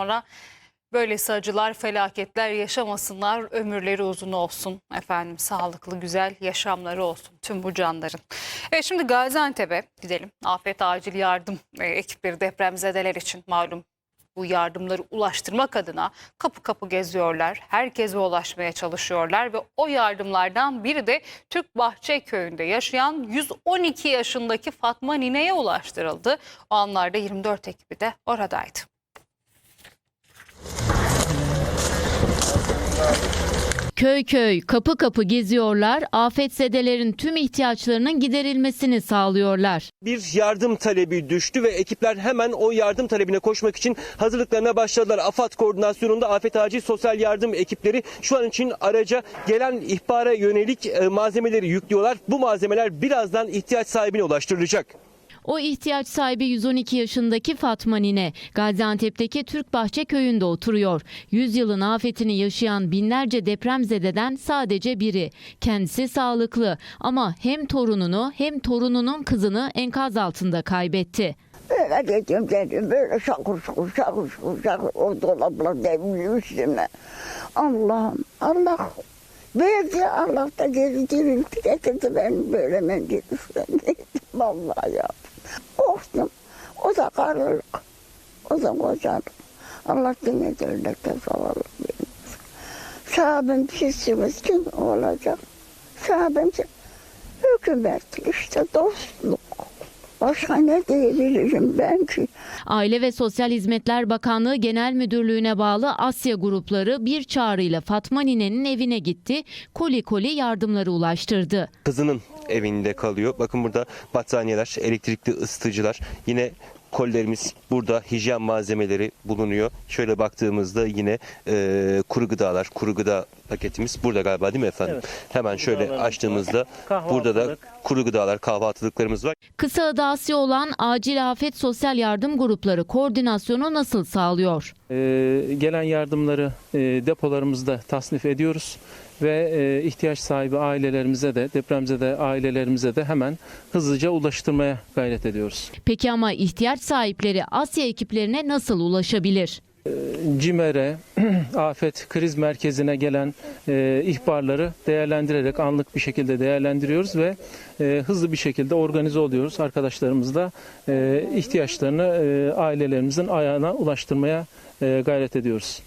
sonra böylesi acılar, felaketler yaşamasınlar, ömürleri uzun olsun efendim, sağlıklı, güzel yaşamları olsun tüm bu canların. Evet şimdi Gaziantep'e gidelim. Afet Acil Yardım e, ekipleri depremzedeler için malum bu yardımları ulaştırmak adına kapı kapı geziyorlar. Herkese ulaşmaya çalışıyorlar ve o yardımlardan biri de Türk Bahçe Köyü'nde yaşayan 112 yaşındaki Fatma Nine'ye ulaştırıldı. O anlarda 24 ekibi de oradaydı. Köy köy, kapı kapı geziyorlar, afetzedelerin tüm ihtiyaçlarının giderilmesini sağlıyorlar. bir yardım talebi düştü ve ekipler hemen o yardım talebine koşmak için hazırlıklarına başladılar. AFAD koordinasyonunda Afet Acil Sosyal Yardım ekipleri şu an için araca gelen ihbara yönelik e, malzemeleri yüklüyorlar. Bu malzemeler birazdan ihtiyaç sahibine ulaştırılacak. O ihtiyaç sahibi 112 yaşındaki Fatma Nine, Gaziantep'teki Türk Bahçe Köyü'nde oturuyor. Yüzyılın afetini yaşayan binlerce depremzededen sadece biri. Kendisi sağlıklı ama hem torununu hem torununun kızını enkaz altında kaybetti. Böyle dedim dedim böyle şakır şakır şakır şakır şakır o dolaplar devriyor üstüme. Allah'ım Allah verdi Allah da geri diriltti getirdi beni böyle mendil üstüne. Vallahi ya. Korktum. O da karılık. O da kocalık. Allah dine dörnekten sağlık vermesin. Sahabim sizsiniz kim olacak? Sahabim hükümet işte dostluk. Başka ne diyebilirim ben ki? Aile ve Sosyal Hizmetler Bakanlığı Genel Müdürlüğü'ne bağlı Asya grupları bir çağrıyla Fatma Nine'nin evine gitti, koli koli yardımları ulaştırdı. Kızının evinde kalıyor. Bakın burada battaniyeler, elektrikli ısıtıcılar, yine kollerimiz burada hijyen malzemeleri bulunuyor. Şöyle baktığımızda yine e, kuru gıdalar, kuru gıda paketimiz burada galiba değil mi efendim? Hemen şöyle açtığımızda burada da kuru gıdalar, kahvaltılıklarımız var. Kısa adı Asya olan Acil Afet Sosyal Yardım Grupları koordinasyonu nasıl sağlıyor? Ee, gelen yardımları e, depolarımızda tasnif ediyoruz ve e, ihtiyaç sahibi ailelerimize de depremzede ailelerimize de hemen hızlıca ulaştırmaya gayret ediyoruz. Peki ama ihtiyaç sahipleri Asya ekiplerine nasıl ulaşabilir? CİMER'e, afet kriz merkezine gelen e, ihbarları değerlendirerek anlık bir şekilde değerlendiriyoruz ve e, hızlı bir şekilde organize oluyoruz. Arkadaşlarımız da e, ihtiyaçlarını e, ailelerimizin ayağına ulaştırmaya e, gayret ediyoruz.